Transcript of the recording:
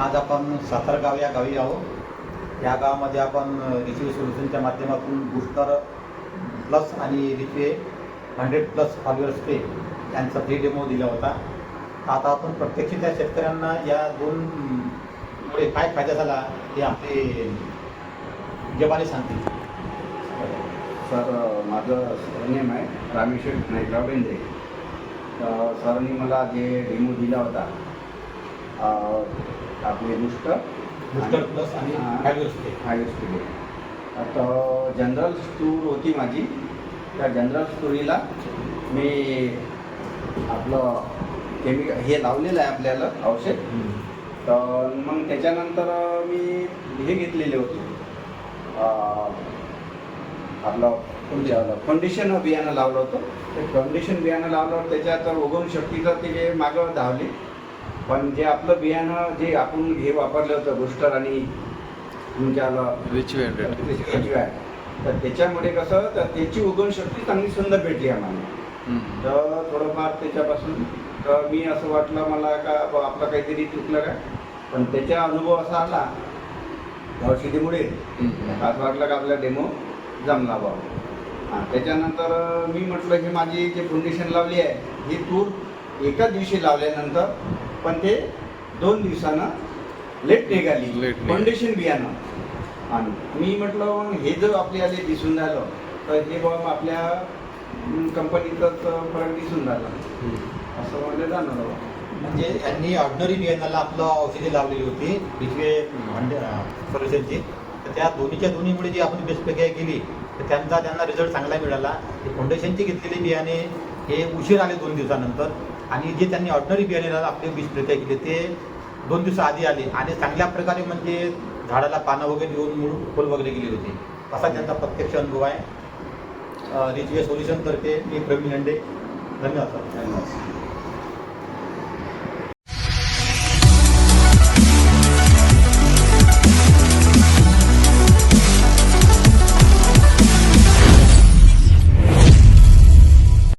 आज आपण सातारगाव या गावी आहोत. या गावामध्ये आपण रिचवे सोल्युशनच्या माध्यमातून बूस्टर प्लस आणि रिचवे हंड्रेड प्लस फॉलोअर्स पे यांचा फ्री डेमो दिला होता. आता आपण प्रत्यक्ष त्या शेतकऱ्यांना या दोन मुळे काय फायदा झाला हे आपले जबाने सांगतील. सर माझं सरनेम आहे रामेश्वर नायकराव बेंद्रे. सरांनी मला जे डेमो दिला होता आपले बुस्टर बूस्टर प्लस आणि स्प्रे हाय स्पीड आता जनरल स्टोर होती माझी. त्या जनरल स्टोरीला मी आपलं केमिकल हे लावलेलं आहे आपल्याला औषध. तर मग त्याच्यानंतर मी हे घेतलेले होते. आपलं कोणतं फाउंडेशन बियाणं लावलं होतं. ते फाउंडेशन बियाणं लावलं त्याच्यात उगवण शक्तीचं ते जे मागं धावले. पण जे आपलं बियाणं जे आपण हे वापरलं होतं बुस्टर आणि तुमच्या तर त्याच्यामुळे कसं तर त्याची उगवण शक्ती चांगली सुंदर भेटली आम्हाला. तर थोडंफार त्याच्यापासून तर मी असं वाटलं मला का आपलं काहीतरी चुकलं का? पण त्याचा अनुभव असा आला औषधीमुळे. असं वाटलं का आपला डेमो जमला बा. हां त्याच्यानंतर मी म्हटलं की माझी जी फाउंडेशन लावली आहे ही तूर एकाच दिवशी लावल्यानंतर पण ते दोन दिवसानं लेट निघाली. फाउंडेशन बियाणं. आणि मी म्हटलं हे जर आपल्याला दिसून राहिलं तर हे बाबा आपल्या कंपनीचाच फरक दिसून राहिला. असं जाणवलं बा. म्हणजे यांनी ऑर्डिनरी बियाणाला आपलं औषधी लावलेली होती पिशवे सोल्युशनची तर त्या दोन्हीच्या दोन्हीमुळे जी आपण बेस्ट प्रक्रिया केली तर त्यांचा त्यांना रिझल्ट चांगला मिळाला. ते फाउंडेशनची घेतलेली बियाणे हे उशीर आले दोन दिवसानंतर. आणि जे त्यांनी ऑर्डनरी बियाणे आपले बीज प्रक्रिया केले ते दोन दिवस आधी आले. आणि चांगल्या प्रकारे म्हणजे झाडाला पानं वगैरे येऊन मूळ फुल वगैरे गेले होते. असा त्यांचा प्रत्यक्ष अनुभव आहे. रिचवे सोल्युशनतर्फे मी प्रवीण हंडे धन्यवाद सर. धन्यवाद.